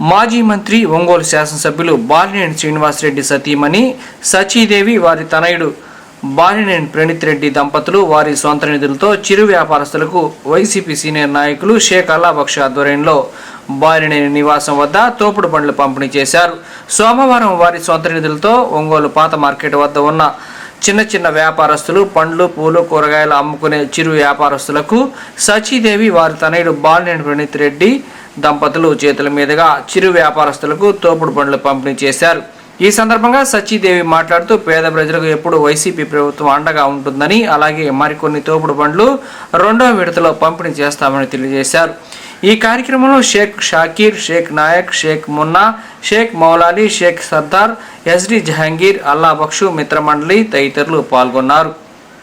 మాజీ మంత్రి ఒంగోలు శాసనసభ్యులు బాలినేని శ్రీనివాసరెడ్డి సతీమణి సచీదేవి వారి తనయుడు బాలినేని ప్రణీత్ రెడ్డి దంపతులు వారి సొంత నిధులతో చిరు వ్యాపారస్తులకు వైసీపీ సీనియర్ నాయకులు షేక్ అల్లాబక్ష ఆధ్వర్యంలో బాలినేని నివాసం వద్ద తోపుడు బండ్లు పంపిణీ చేశారు. సోమవారం వారి సొంత నిధులతో ఒంగోలు పాత మార్కెట్ వద్ద ఉన్న చిన్న చిన్న వ్యాపారస్తులు పండ్లు పూలు కూరగాయలు అమ్ముకునే చిరు వ్యాపారస్తులకు సచీదేవి వారి తనయుడు బాలినేని ప్రణీత్ రెడ్డి దంపతులు చేతుల మీదుగా చిరు వ్యాపారస్తులకు తోపుడు పనులు పంపిణీ చేశారు. ఈ సందర్భంగా సచ్చిదేవి మాట్లాడుతూ పేద ప్రజలకు ఎప్పుడు వైసీపీ ప్రభుత్వం అండగా ఉంటుందని అలాగే మరికొన్ని తోపుడు బండ్లు రెండో విడతలో పంపిణీ చేస్తామని తెలియజేశారు. ఈ కార్యక్రమంలో షేక్ షాకీర్ షేక్ నాయక్ షేక్ మున్నా షేక్ మౌలాలి షేక్ సర్దార్ ఎస్డి జహాంగీర్ అల్లా బక్షు మిత్రమండలి తదితరులు పాల్గొన్నారు.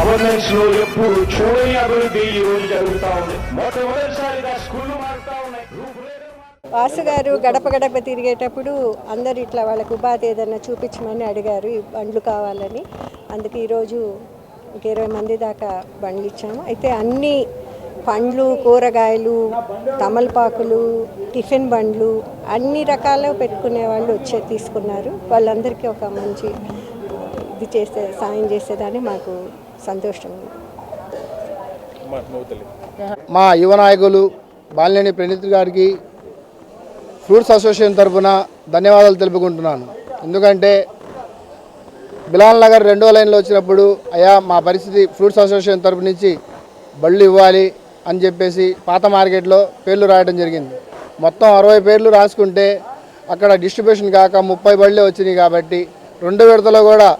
గవర్నెన్స్లో ఎప్పుడు చూడని అభివృద్ధి ఈ రోజు జరుగుతా ఉంది. మొట్టమొదటిసారిగా స్కూళ్ళు మారుతా ఉన్నాయి. వాసు గారు గడప గడప తిరిగేటప్పుడు అందరు ఇట్లా వాళ్ళకు ఉపాధి ఏదైనా చూపించమని అడిగారు ఈ బండ్లు కావాలని. అందుకే ఈరోజు ఒక ఇరవై మంది దాకా బండ్లు ఇచ్చాము. అయితే అన్ని పండ్లు కూరగాయలు తమలపాకులు టిఫిన్ బండ్లు అన్ని రకాలు పెట్టుకునే వాళ్ళు వచ్చే తీసుకున్నారు. వాళ్ళందరికీ ఒక మంచి ఇది చేసే సాయం చేసేదాన్ని మాకు సంతోషం. మా యువ నాయకులు బాలినేని ప్రణీత్ గారికి ఫ్రూట్స్ అసోసియేషన్ తరఫున ధన్యవాదాలు తెలుపుకుంటున్నాను. ఎందుకంటే బిలాల్ నగర్ రెండో లైన్లో వచ్చినప్పుడు అయ్యా మా పరిస్థితి ఫ్రూట్స్ అసోసియేషన్ తరపు నుంచి బళ్ళు ఇవ్వాలి అని చెప్పేసి పాత మార్కెట్లో పేర్లు రాయడం జరిగింది. మొత్తం అరవై పేర్లు రాసుకుంటే అక్కడ డిస్ట్రిబ్యూషన్ కాక ముప్పై బళ్ళే వచ్చినాయి కాబట్టి రెండు విడతలో కూడా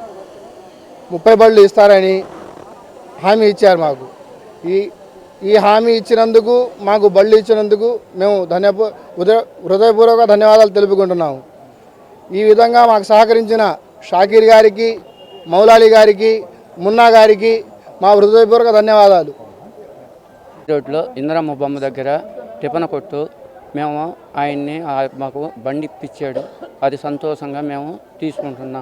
ముప్పై బళ్ళు ఇస్తారని హామీ ఇచ్చారు మాకు. ఈ ఈ హామీ ఇచ్చినందుకు మాకు బళ్ళు ఇచ్చినందుకు మేము ధన్యపూ హృదయపూర్వక ధన్యవాదాలు తెలుపుకుంటున్నాము. ఈ విధంగా మాకు సహకరించిన షాకీర్ గారికి మౌలాలి గారికి మున్నా గారికి మా హృదయపూర్వక ధన్యవాదాలు. రోడ్లో ఇందిరమ్మ బొమ్మ దగ్గర టిఫిన్ కొట్టు మేము ఆయన్ని మాకు బండి ఇప్పించాడు అది సంతోషంగా మేము తీసుకుంటున్నాం.